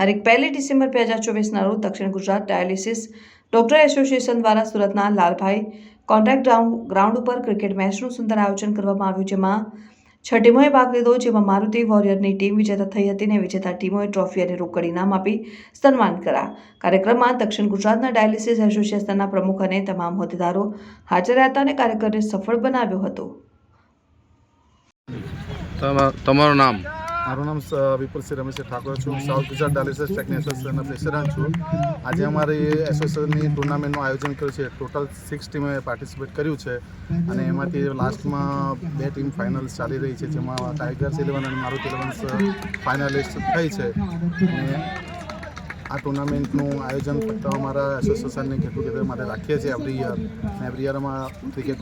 તારીખ પહેલી ડિસેમ્બર બે હજાર ચોવીસના રોજ દક્ષિણ ગુજરાત ડાયાલિસિસ ડોક્ટર એસોસિએશન દ્વારા સુરતના લાલભાઈ કોન્ટ્રાક્ટ ગ્રાઉન્ડ ગ્રાઉન્ડ ઉપર ક્રિકેટ મેચનું સુંદર આયોજન કરવામાં આવ્યું, જેમાં છ ટીમોએ ભાગ લીધો, જેમાં મારુતિ વોરિયરની ટીમ વિજેતા થઈ હતી અને વિજેતા ટીમોએ ટ્રોફી અને રોકડ ઇનામ આપી સન્માન કર્યા. કાર્યક્રમમાં દક્ષિણ ગુજરાતના ડાયાલિસિસ એસોસિએશનના પ્રમુખ અને તમામ હોદ્દેદારો હાજર હતા અને કાર્યક્રમને સફળ બનાવ્યો હતો. તમારું નામ? મારું નામ વિપુલસિંહ રમેશ ઠાકોર છું. સાઉથ ગુજરાત ડાયાલિસિસ ટેકનિક એસોસિએશનના પ્રેસિડન્ટ છું. આજે અમારી એસોસિએશનની ટુર્નામેન્ટનું આયોજન કર્યું છે. ટોટલ સિક્સ ટીમે પાર્ટિસિપેટ કર્યું છે. અને એમાંથી લાસ્ટમાં બે ટીમ ફાઇનલ્સ ચાલી રહી છે, જેમાં ટાઈગર્સ ઇલેવન અને મારુતિ ઇલેવન્સ ફાઇનલિસ્ટ થઈ છે. અને આ ટુર્નામેન્ટનું આયોજન ફક્ત અમારા એસોસિએશનની ગેટ ટુગેધર માટે રાખીએ છીએ. એવરી યર એવરી યર અમે ક્રિકેટ